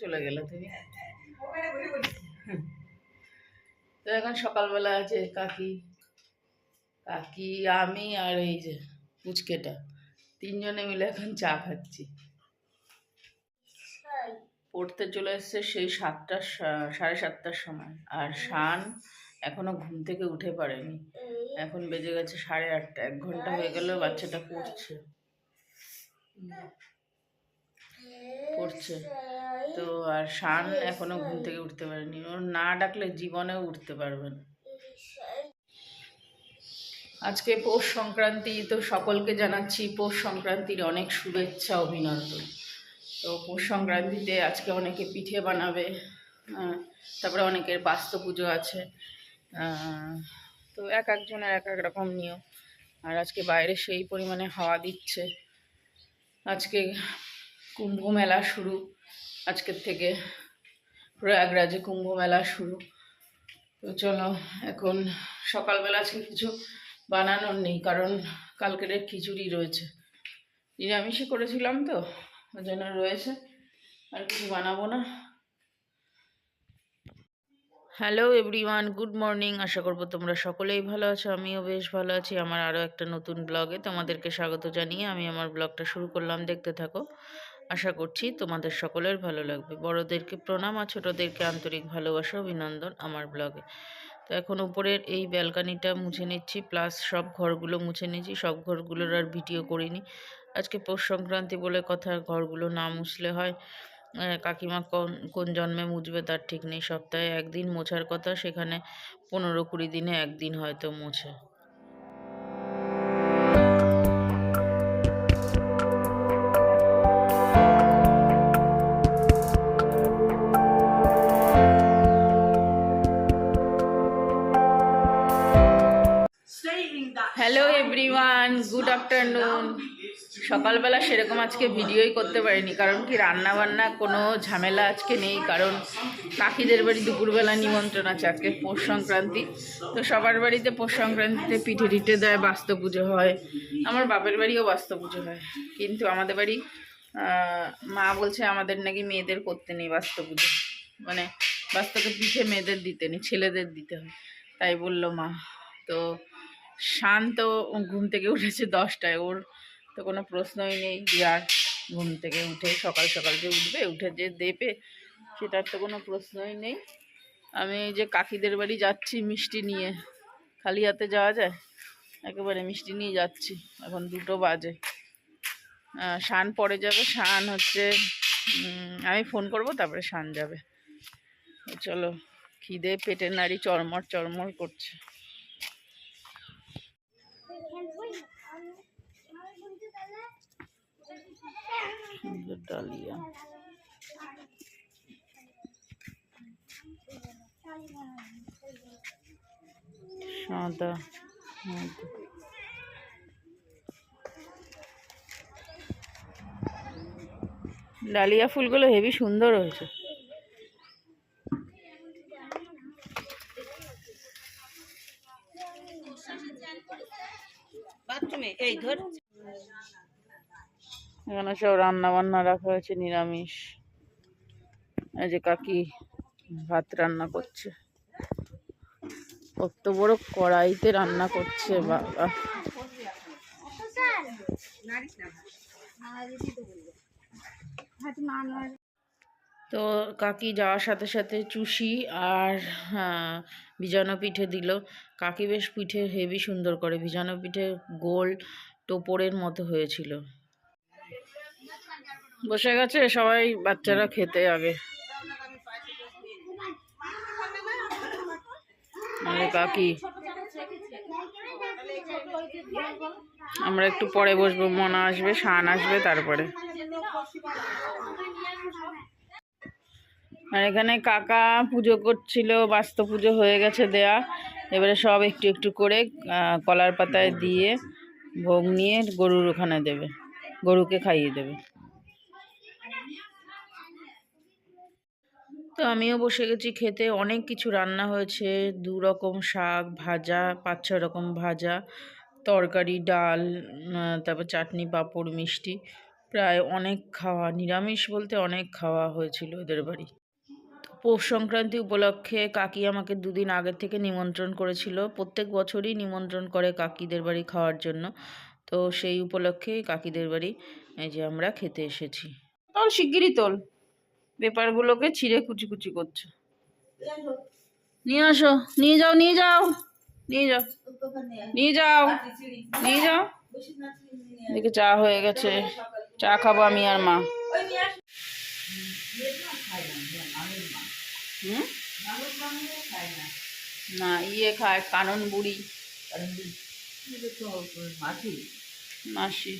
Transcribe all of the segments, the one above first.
চলে গেলে তুমি। তো এখন সকালবেলা আছে কাকি কাকি, আমি আর এই যে পুচকেটা, তিনজনে মিলে এখন চা খাচ্ছি। পড়তে চলে এসছে সেই সাতটার সাড়ে সাতটার সময়। আর শান এখনও ঘুম থেকে উঠে পারেনি। এখন বেজে গেছে সাড়ে আটটা, এক ঘণ্টা হয়ে গেল বাচ্চাটা পড়ছে। পড়ছে তো আর শান এখনও ঘুম থেকে উঠতে পারেনি। ওর না ডাকলে জীবনেও উঠতে পারবে না। আজকে পৌষ সংক্রান্তি তো সকলকে জানাচ্ছি পৌষ সংক্রান্তির অনেক শুভেচ্ছা অভিনন্দন। তো পৌষ সংক্রান্তিতে আজকে অনেকে পিঠে বানাবে তারপরে অনেকের বাস্তু পুজো আছে তো এক একজনের এক এক রকম নিয়ম। আর আজকে বাইরে সেই পরিমাণে হাওয়া দিচ্ছে। আজকে কুম্ভ মেলা শুরু। আজকের থেকে প্রয়াগরাজে কুম্ভ মেলা শুরু। তো চলো, এখন সকালবেলা আজকে কিছু বানানোর নেই, কারণ কালকের খিচুড়ি রয়েছে। নিরামিষই করেছিলাম তো, ওই জন্য রয়েছে, আর কিছু বানাবো না। হ্যালো এভরিওয়ান গুড মর্নিং আশা করব তোমরা সকলেই ভালো আছো, আমিও বেশ ভালো আছি। আমার আরও একটা নতুন ব্লগে তোমাদেরকে স্বাগত জানিয়ে আমি আমার ব্লগটা শুরু করলাম, দেখতে থাকো। আশা করছি তোমাদের সকলের ভালো লাগবে। বড়দেরকে প্রণাম আর ছোটোদেরকে আন্তরিক ভালোবাসা, অভিনন্দন আমার ব্লগে তো এখন উপরের এই ব্যালকানিটা মুছে নিচ্ছি প্লাস সব ঘরগুলো মুছে নিচ্ছি সব ঘরগুলোর আর ভিডিও করিনি। আজকে পৌষ সংক্রান্তি বলে কথা, ঘরগুলো না মুছলে হয়। কাকিমা কোন কোন জন্মে মুছবে তার ঠিক নেই। সপ্তাহে একদিন মোছার কথা, সেখানে পনেরো কুড়ি দিনে একদিন হয়তো মোছে। হ্যালো এভরিওয়ান গুড আফটারনুন সকালবেলা সেরকম আজকে ভিডিওই করতে পারিনি, কারণ কি রান্না বান্না কোনো ঝামেলা আজকে নেই, কারণ কাকিদের বাড়ি দুপুরবেলা নিমন্ত্রণ আছে, আজকে পৌষ সংক্রান্তি। তো সবার বাড়িতে পৌষ সংক্রান্তিতে পিঠে টিঠে দেয়, বাস্তু পুজো হয়। আমার বাপের বাড়িও বাস্তু পুজো হয়। কিন্তু আমাদের বাড়ি মা বলছে আমাদের নাকি মেয়েদের করতে নেই বাস্ত পুজো। মানে বাস্তবে পিঠে মেয়েদের দিতে নেই, ছেলেদের দিতে হয়। তাই বলল মা। তো শান্ত ঘুম থেকে উঠেছে দশটায়। ওর তো কোনো প্রশ্নই নেই। যে আর ঘুম থেকে উঠে সকাল সকাল যে উঠবে, উঠে যে দেবে, সেটার তো কোনো প্রশ্নই নেই। আমি যে কাকিদের বাড়ি যাচ্ছি মিষ্টি নিয়ে। খালি হাতে যাওয়া যায়? একেবারে মিষ্টি নিয়ে যাচ্ছি। এখন দুটো বাজে। শান পরে যাবে। শান হচ্ছে আমি ফোন করব, তারপরে শান যাবে। চলো, খিদে পেটের নাড়ি চরমর চরমর করছে। সুন্দর ডালিয়া। সাদা। ডালিয়া ফুলগুলো হেভি সুন্দর হয়েছে। বাথরুমে এই ধর। এখানে সব রান্না বান্না রাখা হয়েছে নিরামিষ। এই যে কাকি ভাত রান্না করছে। কত বড় কড়াইতে রান্না করছে বাবা। তো কাকি যাওয়ার সাথে সাথে চুষি আর হ্যাঁ, ভিজানো পিঠে দিল। কাকি বেশ পিঠে হেভি সুন্দর করে ভিজানো পিঠে গোল টোপরের মতো হয়েছিল। বসে গেছে, সবাই বাচ্চারা খেতে আরে কাকি। আমরা একটু পরে বসবো, মনা আসবে, শান আসবে তারপরে। আর এখানে কাকা পুজো করছিল, বাস্তু পুজো হয়ে গেছে দেয়া। এবারে সব একটু একটু করে কলার পাতায় দিয়ে ভোগ নিয়ে গরুর ওখানে দেবে, গরুকে খাইয়ে দেবে। তো আমিও বসে গেছি খেতে। অনেক কিছু রান্না হয়েছে। দু রকম শাক ভাজা, পাঁচ ছ রকম ভাজা, তরকারি, ডাল তারপর চাটনি, পাঁপড়, মিষ্টি। প্রায় অনেক খাওয়া, নিরামিষ বলতে অনেক খাওয়া হয়েছিল এদের বাড়ি। পৌষ সংক্রান্তি উপলক্ষে কাকি আমাকে দুদিন আগের থেকে নিমন্ত্রণ করেছিল। প্রত্যেক বছরই নিমন্ত্রণ করে কাকিদের বাড়ি খাওয়ার জন্য। তো সেই উপলক্ষে কাকিদের বাড়ি এই যে আমরা খেতে এসেছি। তোল শিগগিরই তোল। পেপারগুলোকে ছিঁড়ে কুচি কুচি করছে। নিয়ে আসো। নিয়ে যাও নিয়ে যাও। নিয়ে যাও। নিয়ে যাও। নিয়ে যাও। এদিকে চা হয়ে গেছে। চা খাব আমি আর মা? না ইয়ে খায় কানন বুড়ি। মাসি।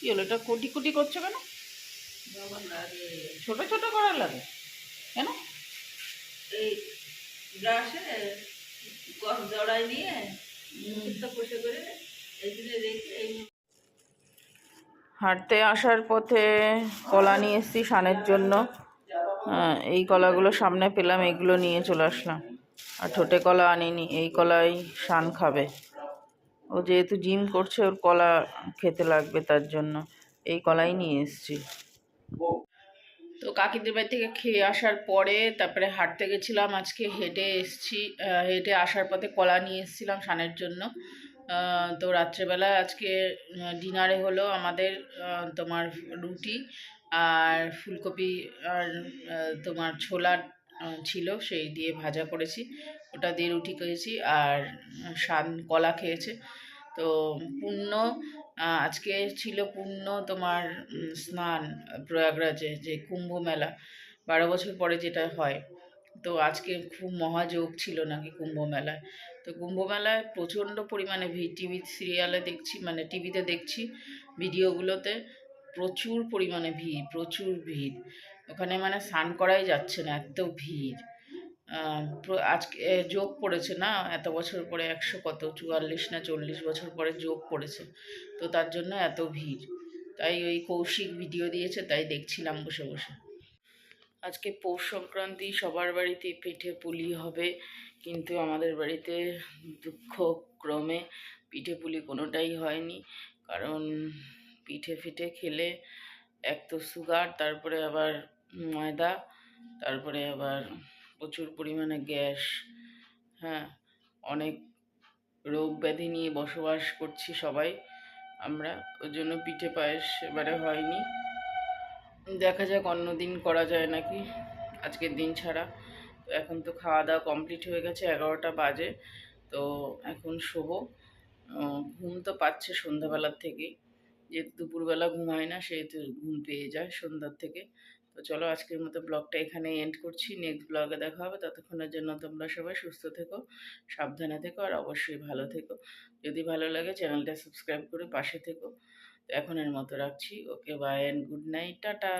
কি হলো এটা কোটি কোটি করছ কেন? ছোট ছোট করার লাগে কেন? এই ব্রাশে গছ জড়াই নিয়ে কষে করে এইখানে রেখে এই হাঁটতে আসার পথে কলা নিয়ে এসেছি শানের জন্য। এই কলাগুলো সামনে পেলাম এগুলো নিয়ে চলে আসলাম। আর ঠোঁটে কলা আনিনি এই কলাই শান খাবে। ও যেহেতু জিম করছে ওর কলা খেতে লাগবে তার জন্য। এই কলাই নিয়ে এসেছি। তো কাকিদের বাড়ি থেকে খেয়ে আসার পরে তারপরে হাঁটতে গেছিলাম, আজকে হেঁটে এসছি হেঁটে আসার পথে কলা নিয়ে এসেছিলাম শানের জন্য। তো রাত্রেবেলা আজকে ডিনারে হলো আমাদের তোমার রুটি আর ফুলকপি আর তোমার ছোলা ছিল, সেই দিয়ে ভাজা করেছি। ওটা দিয়ে রুটি খেয়েছি আর সান কলা খেয়েছে। তো পূর্ণ আজকে ছিল পূর্ণ তোমার স্নান প্রয়াগরাজে, যে কুম্ভ মেলা। বারো বছর পরে যেটা হয়। তো আজকে খুব মহাযোগ ছিল নাকি কুম্ভ মেলায়। তো কুম্ভ মেলায় প্রচণ্ড পরিমাণে ভিড়। টিভি সিরিয়ালে দেখছি মানে টিভিতে দেখছি ভিডিওগুলোতে প্রচুর পরিমাণে ভিড়, প্রচুর ভিড়। ওখানে মানে স্নান করাই যাচ্ছে না, এত ভিড়। আজকে যোগ পড়েছে না? এত বছর পরে একশো কত? চুয়াল্লিশ না চল্লিশ বছর পরে যোগ পড়েছে। তো তার জন্য এত ভিড়। তাই ওই কৌশিক ভিডিও দিয়েছে, তাই দেখছিলাম বসে বসে। আজকে পৌষ সংক্রান্তি, সবার বাড়িতে পিঠে পুলি হবে। কিন্তু আমাদের বাড়িতে দুঃখ ক্রমে পিঠে পুলি কোনোটাই হয়নি। কারণ পিঠে ফিঠে খেলে এক তো সুগার তারপরে আবার ময়দা, তারপরে আবার প্রচুর পরিমাণে গ্যাস হ্যাঁ অনেক রোগ ব্যাধি নিয়ে বসবাস করছি সবাই। আমরা ওই জন্য পিঠে পায়েস এবারে হয়নি। দেখা যাক অন্য দিন করা যায় নাকি। আজকের দিন ছাড়া। তো এখন তো খাওয়া দাওয়া কমপ্লিট হয়ে গেছে, এগারোটা বাজে। তো এখন শোবো। ঘুম তো পাচ্ছে সন্ধ্যাবেলার থেকেই। যেহেতু দুপুরবেলা ঘুমায় না, সেহেতু ঘুম পেয়ে যায় সন্ধ্যার থেকে। তো চলো আজকের মতো ব্লগটা এখানে এন্ড করছি। নেক্সট ব্লগে দেখা হবে। ততক্ষণের জন্য তোমরা সবাই সুস্থ থেকো, সাবধানে থেকো আর অবশ্যই ভালো থেকো। যদি ভালো লাগে চ্যানেলটা সাবস্ক্রাইব করে পাশে থেকো। এখনের মতো রাখছি। Okay bye and good night tata.